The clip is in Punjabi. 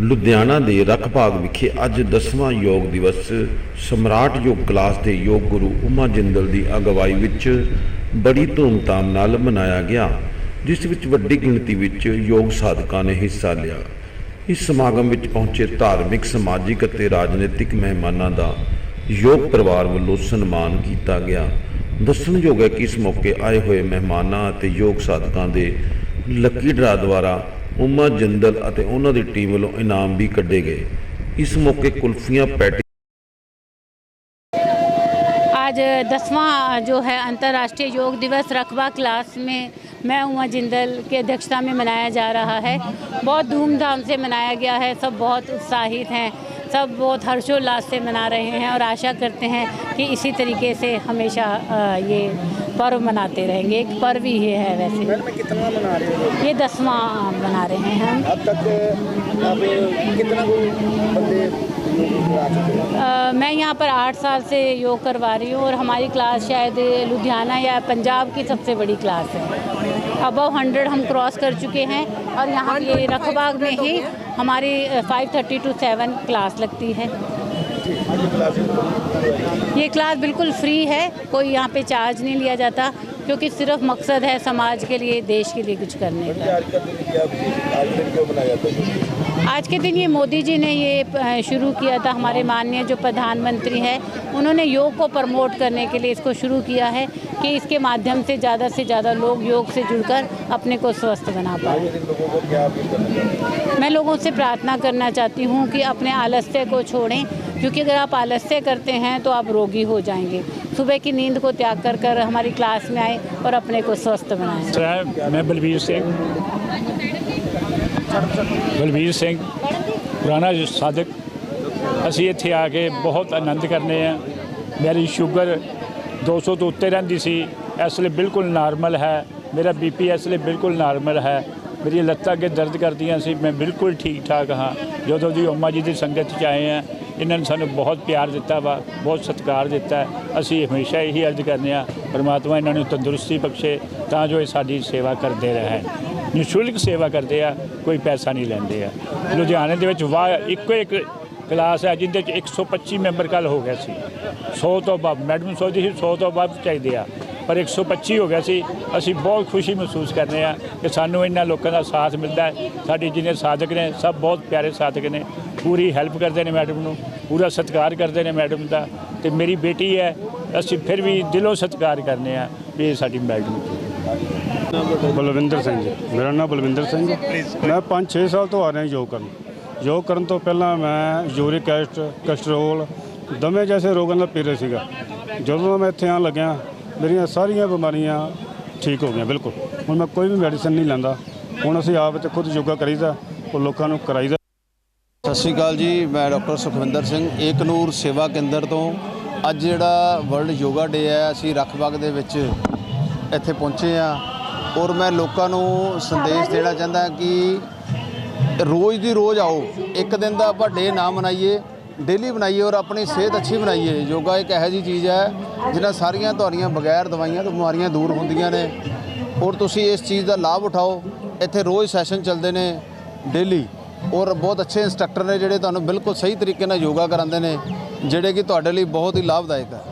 ਲੁਧਿਆਣਾ ਦੇ ਰਖਬਾਗ ਵਿਖੇ ਅੱਜ 10ਵਾਂ ਯੋਗ ਦਿਵਸ, ਸਮਰਾਟ ਯੋਗ ਕਲਾਸ ਦੇ ਯੋਗ ਗੁਰੂ ਉਮਾ ਜਿੰਦਲ ਦੀ ਅਗਵਾਈ ਵਿੱਚ ਬੜੀ ਧੂਮਧਾਮ ਨਾਲ ਮਨਾਇਆ ਗਿਆ, ਜਿਸ ਵਿੱਚ ਵੱਡੀ ਗਿਣਤੀ ਵਿੱਚ ਯੋਗ ਸਾਧਕਾਂ ਨੇ ਹਿੱਸਾ ਲਿਆ। ਇਸ ਸਮਾਗਮ ਵਿੱਚ ਪਹੁੰਚੇ ਧਾਰਮਿਕ, ਸਮਾਜਿਕ ਅਤੇ ਰਾਜਨੀਤਿਕ ਮਹਿਮਾਨਾਂ ਦਾ ਯੋਗ ਪਰਿਵਾਰ ਵੱਲੋਂ ਸਨਮਾਨ ਕੀਤਾ ਗਿਆ। ਦੱਸਣਯੋਗ ਹੈ ਕਿ ਇਸ ਮੌਕੇ ਆਏ ਹੋਏ ਮਹਿਮਾਨਾਂ ਅਤੇ ਯੋਗ ਸਾਧਕਾਂ ਦੇ ਲੱਕੀ ਡਰਾ ਦੁਆਰਾ ਉਮਾ ਜਿੰਦਲ ਅਤੇ ਉਹਨਾਂ ਦੀ ਟੀਮ ਵੱਲੋਂ ਇਨਾਮ ਵੀ ਕੱਢੇ ਗਏ ਇਸ ਮੌਕੇ ਕੁਲਫੀਆਂ ਪੈਟੀ आज दसवां जो है अंतर्राष्ट्रीय योग दिवस रकबा क्लास में मैं उमा जिंदल की अध्यक्षता में मनाया जा रहा है बहुत धूमधाम से मनाया गया है सब बहुत उत्साहित हैं सब बहुत हर्षोल्लास से मना रहे हैं और आशा करते हैं कि इसी तरीके से हमेशा अ, ये पर्व मनाते रहेंगे एक पर्व ही है वैसे। मैडम कितना मना रहे हो ये दसवां मना रहे हैं हम। अब तक अब कितना बंदे आ मैं यहाँ पर आठ साल से योग करवा रही हूँ और हमारी क्लास शायद लुधियाना या पंजाब की सबसे बड़ी क्लास है। अबव हंड्रेड हम क्रॉस कर चुके हैं और यहाँ ये रखबाग में ही हमारी five thirty to seven class लगती है। ये क्लास बिल्कुल फ्री है कोई यहाँ पे चार्ज नहीं लिया जाता क्योंकि सिर्फ़ मकसद है समाज के लिए देश के लिए कुछ करने का। आज का दिन ये मोदी जी ने ये शुरू किया था हमारे माननीय जो प्रधानमंत्री है उन्होंने योग को प्रमोट करने के लिए इसको शुरू किया है कि इसके माध्यम से ज़्यादा से ज़्यादा लोग योग से जुड़कर अपने को स्वस्थ बना पाए। मैं लोगों से प्रार्थना करना चाहती हूँ कि अपने आलस्य को छोड़ें क्योंकि अगर आप आलस्य करते हैं तो आप रोगी हो जाएंगे सुबह की नींद को त्याग कर कर हमारी क्लास में आए और अपने को स्वस्थ बनाएं ਸਰ ਮੈਂ ਬਲਵੀਰ ਸਿੰਘ ਬਲਵੀਰ ਸਿੰਘ ਪੁਰਾਣਾ ਸਾਧਕ ਅਸੀਂ ਇੱਥੇ ਆ ਕੇ ਬਹੁਤ ਆਨੰਦ ਕਰਨੇ ਆ ਮੇਰੀ ਸ਼ੂਗਰ 200 ਤੋਂ ਉੱਤੇ ਰਹਿੰਦੀ ਸੀ ਇਸ ਲਈ ਬਿਲਕੁਲ ਨਾਰਮਲ ਹੈ ਮੇਰਾ ਬੀਪੀ ਇਸ ਲਈ ਬਿਲਕੁਲ ਨਾਰਮਲ ਹੈ ਮੇਰੀ ਲੱਤਾਂ ਅੱਗੇ ਦਰਦ ਕਰਦੀਆਂ ਸੀ ਮੈਂ ਬਿਲਕੁਲ ਠੀਕ ਠਾਕ ਹਾਂ ਜਦੋਂ ਦੀ ਅੰਮਾ ਜੀ ਦੀ ਸੰਗਤ 'ਚ ਆਏ ਆ ਇਹਨਾਂ ਨੇ ਸਾਨੂੰ ਬਹੁਤ ਪਿਆਰ ਦਿੱਤਾ ਵਾ, ਬਹੁਤ ਸਤਿਕਾਰ ਦਿੱਤਾ ਅਸੀਂ ਹਮੇਸ਼ਾ ਇਹੀ ਅਰਜ਼ ਕਰਨੇ ਆ ਪਰਮਾਤਮਾ ਇਹਨਾਂ ਨੂੰ ਤੰਦਰੁਸਤੀ ਬਖਸ਼ੇ, ਤਾਂ ਜੋ ਇਹ ਸਾਡੀ ਸੇਵਾ ਕਰਦੇ ਰਹਿਣ। ਨਿਸ਼ੁਲਕ ਸੇਵਾ ਕਰਦੇ ਆ, ਕੋਈ ਪੈਸਾ ਨਹੀਂ ਲੈਂਦੇ ਆ। ਲੁਧਿਆਣੇ ਦੇ ਵਿੱਚ ਵਾ ਇੱਕੋ ਇੱਕ ਕਲਾਸ ਹੈ, ਜਿਹਦੇ ਚ 125 ਮੈਂਬਰ ਕੱਲ ਹੋ ਗਿਆ ਸੀ। 100 ਤੋਂ ਵੱਧ, ਮੈਡਮ ਸੋਚਦੀ ਸੀ 100 ਤੋਂ ਵੱਧ ਚਾਹੀਦੇ ਆ। ਪਰ 125 ਹੋ ਗਿਆ ਸੀ, ਅਸੀਂ ਬਹੁਤ ਖੁਸ਼ੀ ਮਹਿਸੂਸ ਕਰਦੇ ਆ ਕਿ ਸਾਨੂੰ ਇਹਨਾਂ ਲੋਕਾਂ ਦਾ ਸਾਥ ਮਿਲਦਾ ਹੈ। ਸਾਡੇ ਜਿਹਨੇ ਸਾਧਕ ਨੇ, ਸਭ ਬਹੁਤ ਪਿਆਰੇ ਸਾਧਕ ਨੇ। ਪੂਰੀ ਹੈਲਪ ਕਰਦੇ ਨੇ ਮੈਡਮ ਨੂੰ। ਪੂਰਾ ਸਤਿਕਾਰ ਕਰਦੇ ਨੇ ਮੈਡਮ ਦਾ ਤੇ ਮੇਰੀ ਬੇਟੀ ਹੈ, ਅਸੀਂ ਫਿਰ ਵੀ ਦਿਲੋਂ ਸਤਿਕਾਰ ਕਰਨੇ ਆ ਵੀ ਇਹ ਸਾਡੀ ਮੈਡਮ ਬਲਵਿੰਦਰ ਸਿੰਘ ਜੀ, ਮੇਰਾ ਨਾਮ ਬਲਵਿੰਦਰ ਸਿੰਘ ਮੈਂ 5-6 ਸਾਲ ਤੋਂ ਆ ਰਿਹਾ ਯੋਗ ਕਰਨ। ਯੋਗ ਕਰਨ ਤੋਂ ਪਹਿਲਾਂ ਮੈਂ ਯੂਰਿਕ ਐਸਿਡ ਕੋਲੇਸਟ੍ਰੋਲ ਦਮੇ ਜੈਸੇ ਰੋਗਾਂ ਦਾ ਪੀੜੇ ਸੀਗਾ। ਜਦੋਂ ਮੈਂ ਇੱਥੇ ਆਉਣ ਲੱਗਿਆ, ਮੇਰੀਆਂ ਸਾਰੀਆਂ ਬਿਮਾਰੀਆਂ ਠੀਕ ਹੋ ਗਈਆਂ, ਬਿਲਕੁਲ। ਹੁਣ ਮੈਂ ਕੋਈ ਵੀ ਮੈਡੀਸਨ ਨਹੀਂ ਲੈਂਦਾ। ਹੁਣ ਅਸੀਂ ਆਪ ਤੇ ਖੁਦ ਯੋਗਾ ਕਰੀਦਾ, ਉਹ ਲੋਕਾਂ ਨੂੰ ਕਰਾਈਦਾ। ਸਤਿ ਸ਼੍ਰੀ ਅਕਾਲ ਜੀ ਮੈਂ ਡਾਕਟਰ ਸੁਖਵਿੰਦਰ ਸਿੰਘ ਏਕ ਨੂਰ ਸੇਵਾ ਕੇਂਦਰ ਤੋਂ। ਅੱਜ ਜਿਹੜਾ ਵਰਲਡ ਯੋਗਾ ਡੇ ਹੈ ਅਸੀਂ ਰੱਖਬਾਗ ਦੇ ਵਿੱਚ ਇੱਥੇ ਪਹੁੰਚੇ ਆ ਔਰ ਮੈਂ ਲੋਕਾਂ ਨੂੰ ਸੰਦੇਸ਼ ਦੇਣਾ ਚਾਹੁੰਦਾ ਕਿ ਰੋਜ਼ ਦੀ ਰੋਜ਼ ਆਓ ਇੱਕ ਦਿਨ ਦਾ ਆਪਾਂ ਡੇ ਨਾ ਮਨਾਈਏ ਡੇਲੀ ਬਣਾਈਏ ਔਰ ਆਪਣੀ ਸਿਹਤ ਅੱਛੀ ਬਣਾਈਏ ਯੋਗਾ ਇੱਕ ਇਹੋ ਜਿਹੀ ਚੀਜ਼ ਹੈ ਜਿਹਨਾਂ ਸਾਰੀਆਂ ਤੁਹਾਡੀਆਂ ਬਗੈਰ ਦਵਾਈਆਂ ਤੋਂ ਬਿਮਾਰੀਆਂ ਦੂਰ ਹੁੰਦੀਆਂ ਨੇ। ਔਰ ਤੁਸੀਂ ਇਸ ਚੀਜ਼ ਦਾ ਲਾਭ ਉਠਾਓ ਇੱਥੇ ਰੋਜ਼ ਸੈਸ਼ਨ ਚੱਲਦੇ ਨੇ ਡੇਲੀ। ਔਰ ਬਹੁਤ ਅੱਛੇ ਇੰਸਟ੍ਰਕਟਰ ਨੇ ਜਿਹੜੇ ਤੁਹਾਨੂੰ ਬਿਲਕੁਲ ਸਹੀ ਤਰੀਕੇ ਨਾਲ ਯੋਗਾ ਕਰਾਉਂਦੇ ਨੇ, ਜਿਹੜੇ ਕਿ ਤੁਹਾਡੇ ਲਈ ਬਹੁਤ ਹੀ ਲਾਭਦਾਇਕ ਹੈ